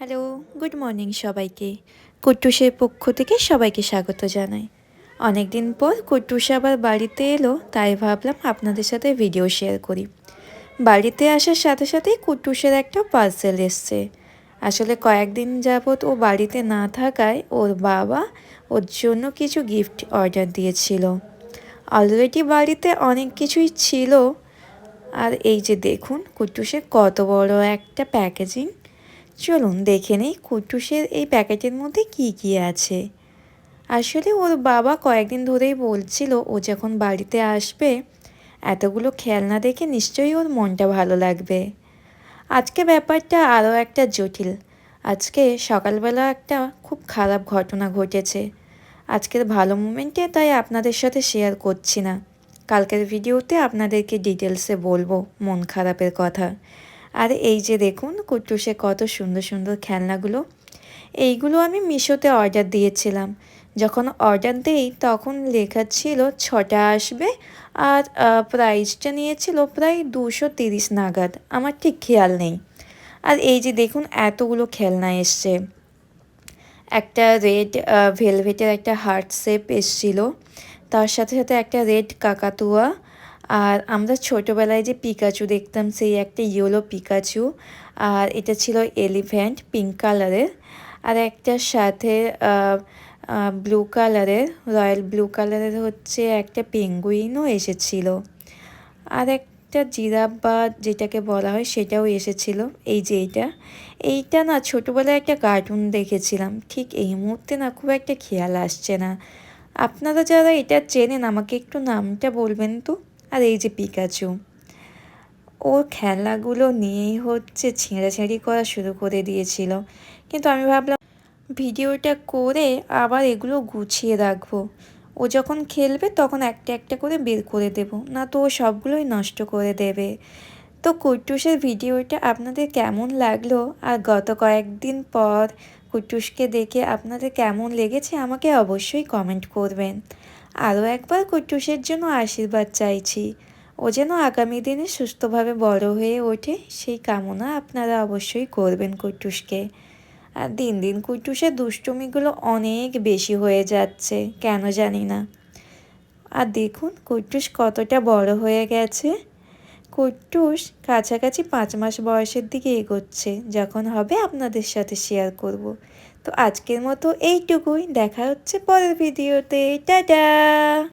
Hello, good morning সবাইকে। কুট্টুসের পক্ষ থেকে সবাইকে স্বাগত জানাই। অনেক দিন পর কুট্টুস আবার বাড়িতে এলো, তাই ভাবলাম আপনাদের সাথে ভিডিও শেয়ার করি। বাড়িতে আসার সাথে সাথেই কুট্টুসের একটা পার্সেল এসছে। আসলে কয়েকদিন যাবৎ ও বাড়িতে না থাকায় ওর বাবা ওর জন্য কিছু গিফট অর্ডার দিয়েছিল। অলরেডি বাড়িতে অনেক কিছুই ছিল। আর এই যে দেখুন, কুট্টুসের কত বড় একটা প্যাকেজিং চলুন দেখে নেই কুট্টুসের এই প্যাকেটের মধ্যে কি কি আছে। আসলে ওর বাবা কয়েকদিন ধরেই বলছিল, ও যখন বাড়িতে আসবে, এতগুলো খেলনা দেখে নিশ্চয়ই ওর মনটা ভালো লাগবে। আজকে ব্যাপারটা আরও একটা জটিল। আজকে সকালবেলা একটা খুব খারাপ ঘটনা ঘটেছে। আজকের ভালো মুমেন্টে তাই আপনাদের সাথে শেয়ার করছি না। কালকের ভিডিওতে আপনাদেরকে ডিটেলসে বলব মন খারাপের কথা। আর এই যে দেখুন, কুট্টুসে কত সুন্দর সুন্দর খেলনাগুলো। এইগুলো আমি মিশোতে অর্ডার দিয়েছিলাম। যখন অর্ডার দিই, তখন লেখা ছিল ছটা আসবে আর প্রাইসটা নিয়েছিল প্রায় দুশো তিরিশ নাগাদ। আমার ঠিক খেয়াল নেই। আর এই যে দেখুন, এতগুলো খেলনা এসছে। একটা রেড ভেলভেটের একটা হার্ট শেপ এসছিল। তার সাথে সাথে একটা রেড কাকাতুয়া আর আমরা ছোটোবেলায় যে পিকাচু দেখতাম, সেই একটা ইয়েলো পিকাচু আর এটা ছিল এলিফ্যান্ট পিঙ্ক কালারের আর একটার সাথে ব্লু কালারের রয়্যাল ব্লু কালারের হচ্ছে একটা পেঙ্গুইনও এসেছিল। আর একটা জিরাফ বা যেটাকে বলা হয়, সেটাও এসেছিল। এই যে এইটা এইটা না ছোটোবেলায় একটা কার্টুন দেখেছিলাম। ঠিক এই মুহূর্তে না খুব একটা খেয়াল আসছে না। আপনারা যারা এটা চেনেন, আমাকে একটু নামটা বলবেন তো? আর এই যে পিকাচু, ওর খেলাগুলো নিয়েই হচ্ছে ছেঁড়াছেঁড়ি করা শুরু করে দিয়েছিল। কিন্তু আমি ভাবলাম, ভিডিওটা করে আবার এগুলো গুছিয়ে রাখব। ও যখন খেলবে তখন একটা একটা করে বের করে দেব, না তো ও সবগুলোই নষ্ট করে দেবে। তো কুট্টুসের ভিডিওটা আপনাদের কেমন লাগল? আর গত কয়েকদিন পর কুট্টুসকে দেখে আপনাদের কেমন লেগেছে আমাকে অবশ্যই কমেন্ট করবেন। আরও একবার কুট্টুসের জন্য আশীর্বাদ চাইছি। ও যেন আগামী দিনে সুস্থভাবে বড় হয়ে ওঠে, সেই কামনা আপনারা অবশ্যই করবেন কুট্টুসকে। আর দিন দিন কুট্টুসের দুষ্টুমিগুলো অনেক বেশি হয়ে যাচ্ছে, কেন জানি না। আর দেখুন কুট্টুস কতটা বড় হয়ে গেছে। কুট্টুস কাছাকাছি পাঁচ মাস বয়সের দিকে এগোচ্ছে, যখন হবে আপনাদের সাথে শেয়ার করব। তো আজকের মতো এইটুকুই, দেখা হচ্ছে পরের ভিডিওতে টাটা!